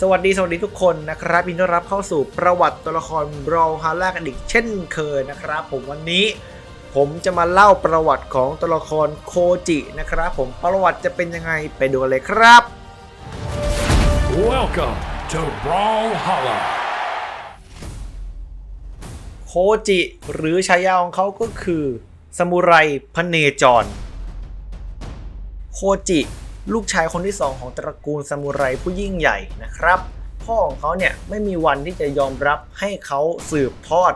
สวัสดีสวัสดีทุกคนนะครับยินดีต้อนรับเข้าสู่ประวัติตัวละครบรอฮาร่ากันอีกเช่นเคยนะครับ ผมวันนี้ผมจะมาเล่าประวัติของตัวละครโคจินะครับ ผมประวัติจะเป็นยังไงไปดูกันเลยครับ Welcome to Brawlhalla. โคจิหรือฉายาของเขาก็คือซามูไรพเนจร โคจิ ลูกชายคนที่สองของตระกูลซามูไรผู้ยิ่งใหญ่นะครับ พ่อของเขาเนี่ยไม่มีวันที่จะยอมรับให้เขาสืบทอด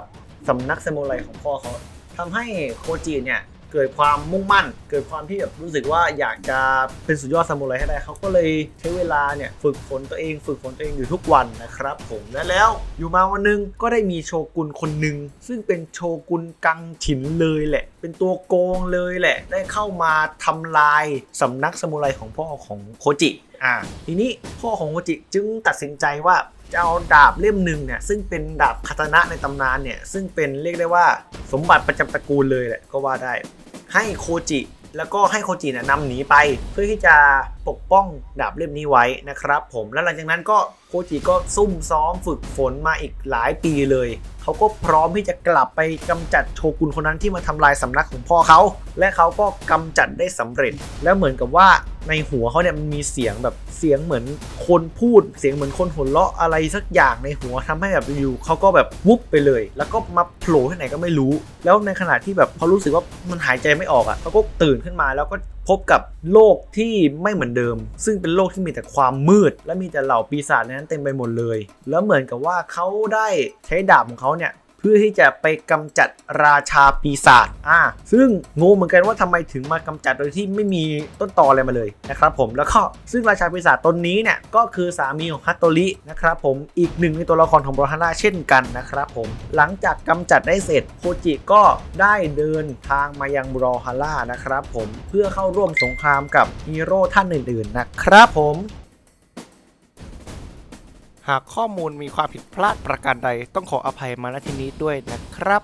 สำนักซามูไรของพ่อเขาทำให้โคจิเนี่ย เกิดความมุ่งมั่น เกิดความที่แบบรู้สึกว่าอยากจะเป็นสุดยอดซามูไรให้ได้เขาก็เลยใช้เวลาเนี่ยฝึกฝนตัวเอง ฝึกฝนตัวเองอยู่ทุกวันนะครับ ผมและแล้วอยู่มาวันหนึงก็ได้มีโชกุนคนหนึ่งซึ่งเป็นโชกุนกังฉินเลยแหละ เป็นตัวโกงเลยแหละ ได้เข้ามาทำลายสำนักซามูไรของพ่อของโคจิอ่าทีนี้พ่อของโคจิจึงตัดสินใจว่าจะเอาดาบเล่มหนึ่งเนี่ยซึ่งเป็นดาบคาตานะในตำนานเนี่ยซึ่งเป็นเรียกได้ว่าสมบัติประจำตระกูลเลยแหละก็ว่าได้ ให้โคจิแล้วก็ให้โคจินะนำหนีไปเพื่อที่จะปกป้องดาบเล่มนี้ไว้นะครับผมแล้วหลังจากนั้นก็โคจิก็ซุ่มซ้อมฝึกฝนมาอีกหลายปีเลย เขาก็พร้อมที่จะกลับไปกำจัดโชกุนคนนั้นที่มาทำลายสำนักของพ่อเขา และเขาก็กำจัดได้สำเร็จ แล้วเหมือนกับว่า ในหัวเขาเนี่ยมันมีเสียงแบบเสียงเหมือนคนพูด เสียงเหมือนคนหัวเราะอะไรสักอย่างในหัวทำให้แบบอยู่เขาก็แบบวุบไปเลย แล้วก็มาโผล่ที่ไหนก็ไม่รู้ แล้วในขณะที่แบบเขารู้สึกว่ามันหายใจไม่ออกอะ่ะเขาก็ตื่นขึ้นมาแล้วก็พบกับโลกที่ไม่เหมือนเดิม ซึ่งเป็นโลกที่มีแต่ความมืด และมีแต่เหล่าปีศาจในนั้นเต็มไปหมดเลย แล้วเหมือนกับว่าเขาได้ใช้ดาบของเขาเนี่ย เพื่อที่จะไปกำจัดราชาปีศาจอ่าซึ่งงงเหมือนกันว่าทำไมถึงมากำจัดโดยที่ไม่มีต้นตออะไรมาเลยนะครับผมแล้วก็ซึ่งราชาปีศาจตนนี้เนี่ยก็คือสามีของฮัตโตรินะครับผมอีกหนึ่งในตัวละครของบรฮาร่าเช่นกันนะครับผมหลังจากกำจัดได้เสร็จโคจิก็ได้เดินทางมายังบรฮาร่านะครับผมเพื่อเข้าร่วมสงครามกับฮีโร่ท่านอื่นๆนะครับผม หากข้อมูลมีความผิดพลาดประการใดต้องขออภัยมาณที่นี้ด้วยนะครับ